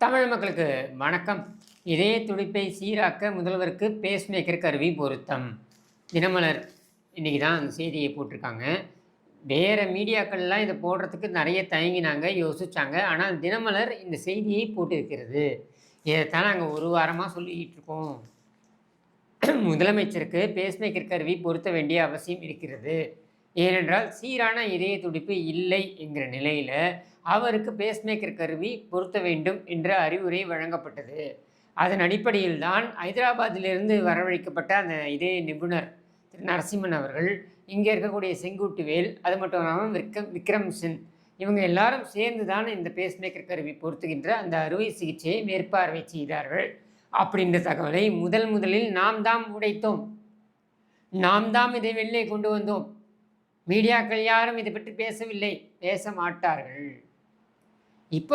தமிழ் மக்களுக்கு வணக்கம். இதே துடிப்பை சீராக்க முதல்வருக்கு பேஸ்மேக்கர் கருவி பொருத்தம். தினமலர் இன்றைக்கி தான் அந்த செய்தியை போட்டிருக்காங்க. வேறு மீடியாக்கள்லாம் இதை போடுறதுக்கு நிறைய தயங்கினாங்க யோசித்தாங்க ஆனால் தினமலர் இந்த செய்தியை போட்டிருக்கிறது. இதைத்தான் நாங்கள் ஒரு வாரமாக சொல்லிக்கிட்டு இருக்கோம். முதலமைச்சருக்கு பேஸ்மேக்கர் கருவி பொருத்த வேண்டிய அவசியம் இருக்கிறது. ஏனென்றால் சீரான இதய துடிப்பு இல்லை என்கிற நிலையில் அவருக்கு பேஸ்மேக்கர் கருவி பொருத்த வேண்டும் என்ற அறிவுரை வழங்கப்பட்டது. அதன் அடிப்படையில் தான் ஹைதராபாத்திலிருந்து வரவழைக்கப்பட்ட அந்த இதய நிபுணர் திரு நரசிம்மன் அவர்கள் இங்கே இருக்கக்கூடிய செங்குட்டுவேல் அது மட்டும் இல்லாமல் விக்ரம் விக்ரம் சென் இவங்க எல்லாரும் சேர்ந்து தான் இந்த பேஸ்மேக்கர் கருவி பொருத்துகின்ற அந்த அறுவை சிகிச்சையை மேற்பார்வை செய்தார்கள் அப்படின்ற தகவலை முதல் முதலில் நாம் தாம் உடைத்தோம். நாம் தாம் இதை வெளியே கொண்டு வந்தோம். மீடியாக்கள் யாரும் இதை பற்றி பேசவில்லை. பேச மாட்டார்கள். இப்போ